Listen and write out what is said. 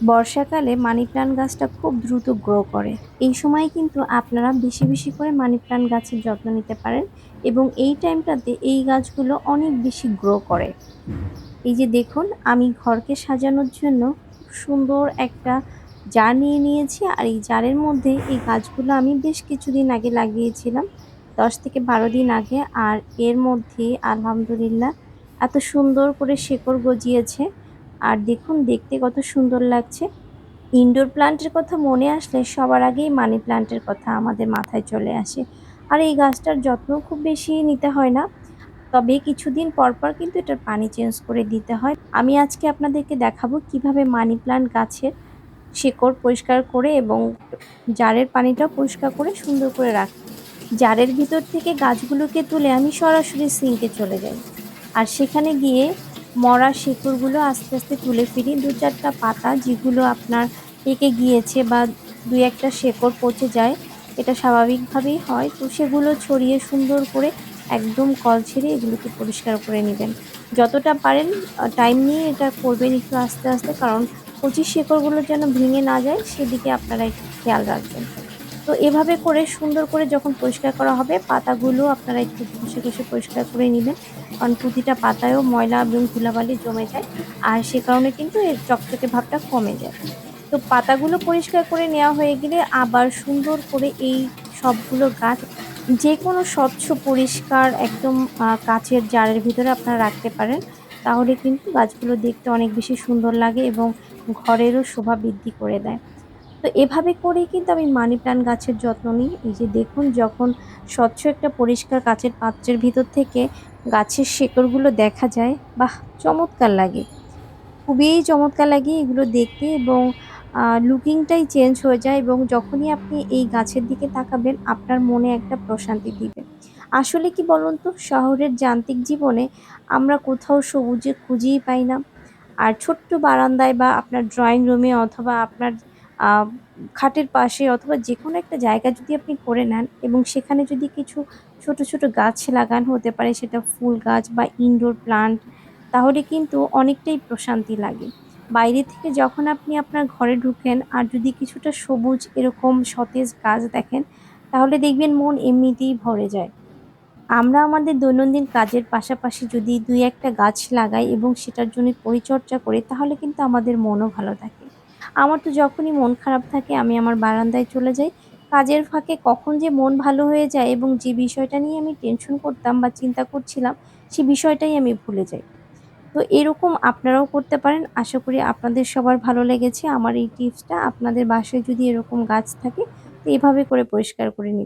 বর্ষাকালে money plant গাছটা খুব দ্রুত গ্রো করে। এই সময় কিন্তু আপনারা বেশি বেশি করে মানি প্লান্ট গাছের যত্ন নিতে পারেন এবং এই টাইমটাতে এই গাছগুলো অনেক বেশি গ্রো করে। এই যে দেখুন, আমি ঘরকে সাজানোর জন্য সুন্দর একটা জার নিয়ে নিয়েছি আর এই জারের মধ্যে এই গাছগুলো আমি বেশ কিছুদিন আগে লাগিয়েছিলাম, দশ থেকে বারো দিন আগে। আর এর মধ্যে আলহামদুলিল্লাহ এত সুন্দর করে শেকড় গজিয়েছে। আর দেখুন, দেখতে কত সুন্দর লাগছে। ইনডোর প্লান্টের কথা মনে আসলে সবার আগেই মানি প্লান্টের কথা আমাদের মাথায় চলে আসে। আর এই গাছটার যত্ন খুব বেশি নিতে হয় না। তবে কিছুদিন পর পর কিন্তু এটার পানি চেঞ্জ করে দিতে হয়। আমি আজকে আপনাদেরকে দেখাবো কীভাবে মানি প্লান্ট গাছের শেকড় পরিষ্কার করে এবং জারের পানিটাও পরিষ্কার করে সুন্দর করে রাখি। জারের ভিতর থেকে গাছগুলোকে তুলে আমি সরাসরি সিঙ্কে চলে যাই। আর সেখানে গিয়ে মরা শেকড়গুলো আস্তে আস্তে তুলে ফিরি দু চারটা পাতা যেগুলো আপনার পেকে গিয়েছে বা দুই একটা শেকড় পচে যায়, এটা স্বাভাবিকভাবেই হয়। তো সেগুলো ছড়িয়ে সুন্দর করে একদম কল ছেড়ে এগুলোকে পরিষ্কার করে নেবেন। যতটা পারেন টাইম নিয়ে এটা করবেন একটু আস্তে আস্তে, কারণ পঁচিশ শেকড়গুলো যেন ভেঙে না যায়, সেদিকে আপনারা একটু খেয়াল রাখবেন। তো এভাবে করে সুন্দর করে যখন পরিষ্কার করা হবে, পাতাগুলো আপনারা একটু ঘষে ঘষে পরিষ্কার করে নেবেন। কারণ প্রতিটা পাতায়ও ময়লা এবং ধুলাবালি জমে যায়। আর সে কারণে কিন্তু এর চকচকে ভাবটা কমে যায়। তো পাতাগুলো পরিষ্কার করে নেওয়া হয়ে গেলে আবার সুন্দর করে এই সবগুলো গাছ যে কোনো স্বচ্ছ, পরিষ্কার, একদম কাচের জারের ভিতরে আপনারা রাখতে পারেন। তাহলে কিন্তু গাছগুলো দেখতে অনেক বেশি সুন্দর লাগে এবং ঘরেরও শোভা বৃদ্ধি করে দেয়। তো এভাবে করেই কিন্তু আমি মানি প্ল্যান্ট গাছের যত্ন নিই। এই যে দেখুন, যখন স্বচ্ছ একটা পরিষ্কার কাচের পাত্রের ভিতর থেকে গাছের শেকড়গুলো দেখা যায়, বাহ, চমৎকার লাগে। খুবই চমৎকার লাগে এগুলো দেখতে এবং লুকিংটাই চেঞ্জ হয়ে যায় এবং যখনই আপনি এই গাছের দিকে তাকাবেন, আপনার মনে একটা প্রশান্তি দিবে। আসলে কি বলুন তো শহরের যান্ত্রিক জীবনে আমরা কোথাও সবুজে খুঁজেই পাই না। আর ছোট্ট বারান্দায় বা আপনার ড্রয়িং রুমে অথবা আপনার খাটের পাশে অথবা যে কোনো একটা জায়গা যদি আপনি করে নেন এবং সেখানে যদি কিছু ছোট ছোট গাছ লাগান হতে পারে, সেটা ফুল গাছ বা ইনডোর প্লান্ট তাহলে কিন্তু অনেকটাই প্রশান্তি লাগে। বাইরে থেকে যখন আপনি আপনার ঘরে ঢুকেন আর যদি কিছুটা সবুজ এরকম সতেজ গাছ দেখেন, তাহলে দেখবেন মন এমনিতেই ভরে যায়। আমরা আমাদের দৈনন্দিন কাজের পাশাপাশি যদি দুই একটা গাছ লাগাই এবং সেটার জন্য পরিচর্যা করি, তাহলে কিন্তু আমাদের মনও ভালো থাকে। আমার তো যখনই মন খারাপ থাকে, আমি আমার বারান্দায় চলে যাই। কাজের ফাঁকে কখন যে মন ভালো হয়ে যায় এবং যে বিষয়টা নিয়ে আমি টেনশন করতাম বা চিন্তা করছিলাম, সে বিষয়টাই আমি ভুলে যাই। তো এরকম আপনারাও করতে পারেন। আশা করি আপনাদের সবার ভালো লেগেছে। আমার এই টিপসটা আপনাদের বাসায় যদি এরকম গাছ থাকে, তো এভাবে করে পরিষ্কার করে নেবেন।